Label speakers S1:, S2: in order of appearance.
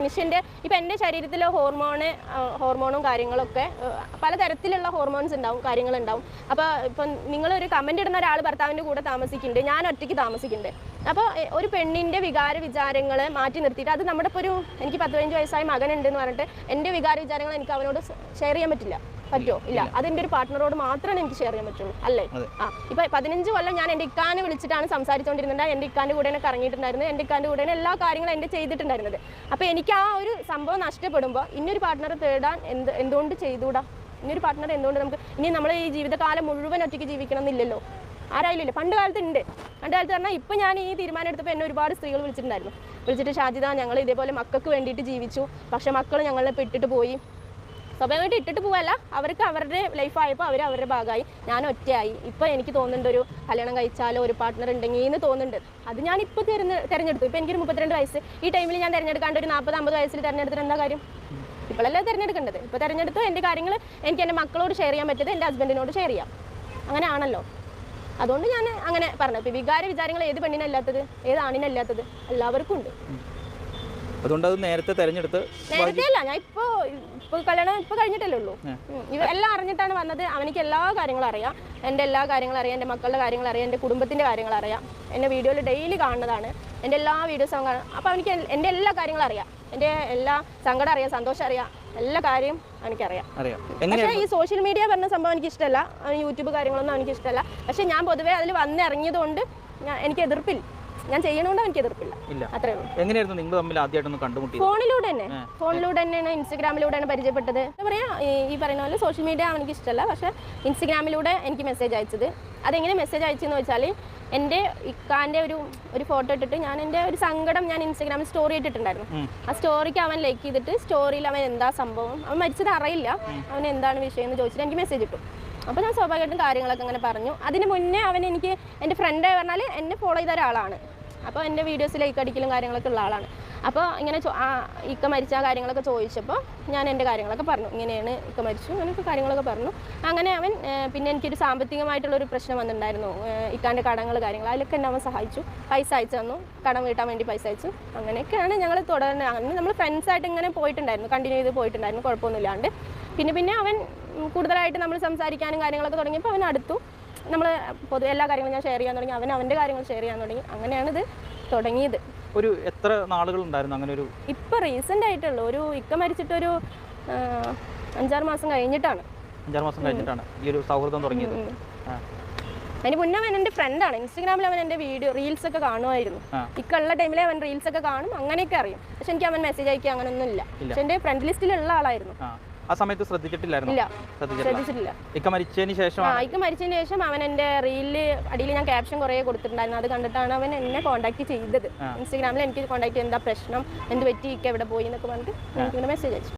S1: മനുഷ്യന്റെ ഇപ്പം എന്റെ ശരീരത്തിലെ ഹോർമോണ് ഹോർമോണും കാര്യങ്ങളൊക്കെ പലതരത്തിലുള്ള ഹോർമോൺസ് ഉണ്ടാവും കാര്യങ്ങളുണ്ടാവും അപ്പോൾ ഇപ്പം നിങ്ങളൊരു കമന്റ് ഇടുന്ന ഒരാൾ ഭർത്താവിന്റെ കൂടെ താമസിക്കുന്നുണ്ട് ഞാൻ ഒറ്റയ്ക്ക് താമസിക്കുന്നുണ്ട്. അപ്പോൾ ഒരു പെണ്ണിന്റെ വികാര വിചാരങ്ങൾ മാറ്റി നിർത്തിയിട്ട് അത് നമ്മുടെ ഇപ്പോൾ ഒരു എനിക്ക് പത്ത് പതിനഞ്ച് വയസ്സായ മകനുണ്ട് എന്ന് പറഞ്ഞിട്ട് എന്റെ വികാര വിചാരങ്ങൾ എനിക്ക് അവനോട് ഷെയർ ചെയ്യാൻ പറ്റില്ല. പറ്റുമോ? ഇല്ല. അതെന്റെ ഒരു പാർട്ട്ണറോട് മാത്രമേ എനിക്ക് ഷെയർ ചെയ്യാൻ പറ്റുള്ളൂ. അല്ലേ? ആ. ഇപ്പൊ പതിനഞ്ച് കൊല്ലം ഞാൻ എന്റെ ഇക്കാനെ വിളിച്ചിട്ടാണ് സംസാരിച്ചുകൊണ്ടിരുന്നത് എന്റെ ഇക്കാന്റെ കൂടെ കറങ്ങിയിട്ടുണ്ടായിരുന്നത്. എന്റെ ഇക്കാന്റെ കൂടെ എല്ലാ കാര്യങ്ങളും എന്റെ ചെയ്തിട്ടുണ്ടായിരുന്നത്. അപ്പൊ എനിക്ക് ആ ഒരു സംഭവം നഷ്ടപ്പെടുമ്പോൾ ഇനിയൊരു പാർട്ട്ണറെ തേടാൻ എന്ത് എന്തുകൊണ്ട് ചെയ്തുകൂടാ? ഇനിയൊരു പാർട്ട്ണർ എന്തുകൊണ്ട് നമുക്ക് ഇനി നമ്മൾ ഈ ജീവിതകാലം മുഴുവൻ ഒറ്റയ്ക്ക് ജീവിക്കണം എന്നില്ലല്ലോ? ആരായാലും ഇല്ല പണ്ട് കാലത്ത് ഉണ്ട് പണ്ട് കാലത്ത് പറഞ്ഞാൽ ഇപ്പം ഞാൻ ഈ തീരുമാനം എടുത്തപ്പോൾ എന്നെ ഒരുപാട് സ്ത്രീകൾ വിളിച്ചിട്ടുണ്ടായിരുന്നു. വിളിച്ചിട്ട് ഷാജിദ ഞങ്ങൾ ഇതേപോലെ മക്കൾക്ക് വേണ്ടിയിട്ട് ജീവിച്ചു. പക്ഷെ മക്കൾ ഞങ്ങളെ പെട്ടിട്ട് പോയി. സ്വാഭാവികമായിട്ട് ഇട്ടിട്ട് പോവല്ല. അവർക്ക് അവരുടെ ലൈഫ് ആയപ്പോൾ അവർ അവരുടെ ഭാഗമായി. ഞാൻ ഒറ്റയായി. ഇപ്പൊ എനിക്ക് തോന്നുന്നുണ്ട് ഒരു കല്യാണം കഴിച്ചാലോ ഒരു പാർട്ട്ണർ ഉണ്ടെങ്കിൽ എന്ന് തോന്നുന്നുണ്ട്. അത് ഞാൻ ഇപ്പോൾ തിരഞ്ഞെ തിരഞ്ഞെടുത്തു. എനിക്ക് എനിക്കൊരു മുപ്പത്തിരണ്ട് വയസ്സ്. ഈ ടൈമിൽ ഞാൻ തിരഞ്ഞെടുക്കാണ്ട് ഒരു നാൽപ്പത് അമ്പത് വയസ്സിൽ തിരഞ്ഞെടുത്തിട്ട് എന്താ കാര്യം? ഇപ്പോഴല്ലേ തിരഞ്ഞെടുക്കേണ്ടത്. ഇപ്പോൾ തിരഞ്ഞെടുത്തു. എന്റെ കാര്യങ്ങൾ എനിക്ക് എന്റെ മക്കളോട് ഷെയർ ചെയ്യാൻ പറ്റിയത് എന്റെ ഹസ്ബൻഡിനോട് ഷെയർ ചെയ്യാം. അങ്ങനെ ആണല്ലോ അതുകൊണ്ട് ഞാൻ അങ്ങനെ പറഞ്ഞു. ഇപ്പം വികാര വിചാരങ്ങൾ ഏത് പെണ്ണിനല്ലാത്തത്? ഏത് ആണിനല്ലാത്തത്? എല്ലാവർക്കും ഉണ്ട്.
S2: അതുകൊണ്ട് അത് നേരത്തെ തെരഞ്ഞെടുത്ത്
S1: നേരത്തെ അല്ല ഞാൻ ഇപ്പോ ഇപ്പൊ കല്യാണം ഇപ്പൊ കഴിഞ്ഞിട്ടല്ലേ ഉള്ളൂ. എല്ലാം അറിഞ്ഞിട്ടാണ് വന്നത്. അവനിക്ക് എല്ലാ കാര്യങ്ങളും അറിയാം. എന്റെ എല്ലാ കാര്യങ്ങളും അറിയാം. എന്റെ മക്കളുടെ കാര്യങ്ങൾ അറിയാം. എന്റെ കുടുംബത്തിന്റെ കാര്യങ്ങൾ അറിയാം. എന്നെ വീഡിയോയിൽ ഡെയിലി കാണുന്നതാണ്. എന്റെ എല്ലാ വീഡിയോസും കാണും. അപ്പോൾ അവനിക്ക് എന്റെ എന്റെ എല്ലാ കാര്യങ്ങളും അറിയാം. എന്റെ എല്ലാ സങ്കടം അറിയാം സന്തോഷം അറിയാം. എല്ലാ കാര്യം എനിക്കറിയാം
S2: അറിയാം.
S1: പക്ഷേ ഈ സോഷ്യൽ മീഡിയ പറഞ്ഞ സംഭവം എനിക്ക് ഇഷ്ടമല്ല. യൂട്യൂബ് കാര്യങ്ങളൊന്നും എനിക്ക് ഇഷ്ടമല്ല. പക്ഷെ ഞാൻ പൊതുവേ അതിൽ വന്നിറങ്ങിയതുകൊണ്ട് എനിക്ക് എതിർപ്പില്ല. ഞാൻ ചെയ്യണോണ്ട് എനിക്ക് എതിർപ്പില്ല
S2: ഇല്ല.
S1: അത്രേ ഉള്ളൂ.
S2: എങ്ങനെയായിരുന്നു നിങ്ങൾ തമ്മിൽ ആദ്യമായിട്ടൊന്ന്
S1: ഫോണിലൂടെ തന്നെ. ഫോണിലൂടെ തന്നെയാണ് ഇൻസ്റ്റഗ്രാമിലൂടെയാണ് പരിചയപ്പെട്ടത്. എന്താ പറയാ ഈ- ഈ പറയുന്ന പോലെ സോഷ്യൽ മീഡിയ എനിക്ക് ഇഷ്ടമല്ല പക്ഷെ ഇൻസ്റ്റഗ്രാമിലൂടെ എനിക്ക് മെസ്സേജ് അയച്ചത്. അതെങ്ങനെ മെസ്സേജ് അയച്ചെന്ന് വെച്ചാൽ എന്റെ ഇക്കാന്റെ ഒരു ഒരു ഫോട്ടോ ഇട്ടിട്ട് ഞാൻ എന്റെ ഒരു സങ്കടം ഞാൻ ഇൻസ്റ്റഗ്രാമിൽ സ്റ്റോറി ഇട്ടിട്ടുണ്ടായിരുന്നു. ആ സ്റ്റോറിക്ക് അവൻ ലൈക്ക് ചെയ്തിട്ട് സ്റ്റോറിയിൽ അവൻ എന്താ സംഭവം അവൻ മരിച്ചത് അറിയില്ല. അവൻ എന്താണ് വിഷയം എന്ന് ചോദിച്ചിട്ട് എനിക്ക് മെസ്സേജ് ഇട്ടു. അപ്പോൾ ഞാൻ സ്വാഭാവികമായിട്ടും കാര്യങ്ങളൊക്കെ അങ്ങനെ പറഞ്ഞു. അതിന് മുന്നേ അവൻ എനിക്ക് എന്റെ ഫ്രണ്ട് പറഞ്ഞാൽ എന്നെ ഫോളോ ചെയ്ത ഒരാളാണ്. അപ്പോൾ എന്റെ വീഡിയോസ് ലൈക്ക് അടിക്കലും കാര്യങ്ങളൊക്കെ ഉള്ള ആളാണ്. അപ്പോൾ ഇങ്ങനെ ഇക്ക മരിച്ച കാര്യങ്ങളൊക്കെ ചോദിച്ചപ്പോൾ ഞാൻ എന്റെ കാര്യങ്ങളൊക്കെ പറഞ്ഞു. ഇങ്ങനെയാണ് ഇക്ക മരിച്ചു അങ്ങനെയൊക്കെ കാര്യങ്ങളൊക്കെ പറഞ്ഞു. അങ്ങനെ അവൻ പിന്നെ എനിക്കൊരു സാമ്പത്തികമായിട്ടുള്ളൊരു പ്രശ്നം വന്നിട്ടുണ്ടായിരുന്നു. ഇക്കാന്റെ കടങ്ങൾ കാര്യങ്ങൾ അതിലൊക്കെ എന്നെ അവൻ സഹായിച്ചു. പൈസ അയച്ചു തന്നു. കടം വീട്ടാൻ വേണ്ടി പൈസ അയച്ചു. അങ്ങനെയൊക്കെയാണ് ഞങ്ങൾ തുടർന്ന്. അങ്ങനെ നമ്മൾ ഫ്രണ്ട്സായിട്ട് ഇങ്ങനെ പോയിട്ടുണ്ടായിരുന്നു. കണ്ടിന്യൂ ചെയ്ത് പോയിട്ടുണ്ടായിരുന്നു. കുഴപ്പമൊന്നുമില്ലാണ്ട്. പിന്നെ പിന്നെ അവൻ കൂടുതലായിട്ട് നമ്മൾ സംസാരിക്കാനും കാര്യങ്ങളൊക്കെ തുടങ്ങിയപ്പോൾ അവൻ അടുത്തു. നമ്മൾ പൊതുവെ എല്ലാ കാര്യങ്ങളും ഞാൻ ഷെയർ ചെയ്യാൻ തുടങ്ങി. അവൻ അവന്റെ കാര്യങ്ങൾ ഷെയർ ചെയ്യാൻ തുടങ്ങി. അങ്ങനെയാണിത് തുടങ്ങിയത്.
S2: ഒരു എത്ര നാളുകൾ ഉണ്ടായിരുന്നു അങ്ങനെ ഒരു
S1: ഇപ്പം റീസെന്റ് ആയിട്ടുള്ള. ഒരു ഇക്ക മരിച്ചിട്ടൊരു അഞ്ചാറ് മാസം കഴിഞ്ഞിട്ടാണ്.
S2: അഞ്ചാറ് മാസം കഴിഞ്ഞിട്ടാണ് ഈ ഒരു സൗഹൃദം തുടങ്ങിയത്.
S1: അതിന് മുന്നേ അവൻ എന്റെ ഫ്രണ്ടാണ് ഇൻസ്റ്റഗ്രാമിൽ അവൻ എന്റെ വീഡിയോ റീൽസ് ഒക്കെ കാണുമായിരുന്നു. ഇക്കുള്ള ടൈമിൽ അവൻ റീൽസ് ഒക്കെ കാണും. അങ്ങനെയൊക്കെ അറിയും. പക്ഷെ എനിക്ക് അവൻ മെസ്സേജ് അയക്കുക അങ്ങനെയൊന്നും ഇല്ല. പക്ഷെ എന്റെ ഫ്രണ്ട് ലിസ്റ്റിലുള്ള ആളായിരുന്നു.
S2: ആ സമയത്ത് ശ്രദ്ധിച്ചിട്ടില്ലായിരുന്നു? ശ്രദ്ധിച്ചിട്ടില്ല. ഇക്ക മരിച്ചതിന് ശേഷം
S1: ആ മരിച്ചതിന് ശേഷം അവൻ എന്റെ റീലിൽ അടിയിൽ ഞാൻ ക്യാപ്ഷൻ കുറെ കൊടുത്തിട്ടുണ്ടായിരുന്നു. അത് കണ്ടിട്ടാണ് അവൻ എന്നെ കോൺടാക്ട് ചെയ്തത്.
S2: ഇൻസ്റ്റാഗ്രാമിൽ
S1: ഇൻസ്റ്റഗ്രാമിൽ എനിക്ക് കോൺടാക്ട് എന്താ പ്രശ്നം? എന്ത് പറ്റി? ഇക്ക എവിടെ പോയി? എന്നൊക്കെ പറഞ്ഞിട്ട് എനിക്ക് മെസ്സേജ് അയച്ചു.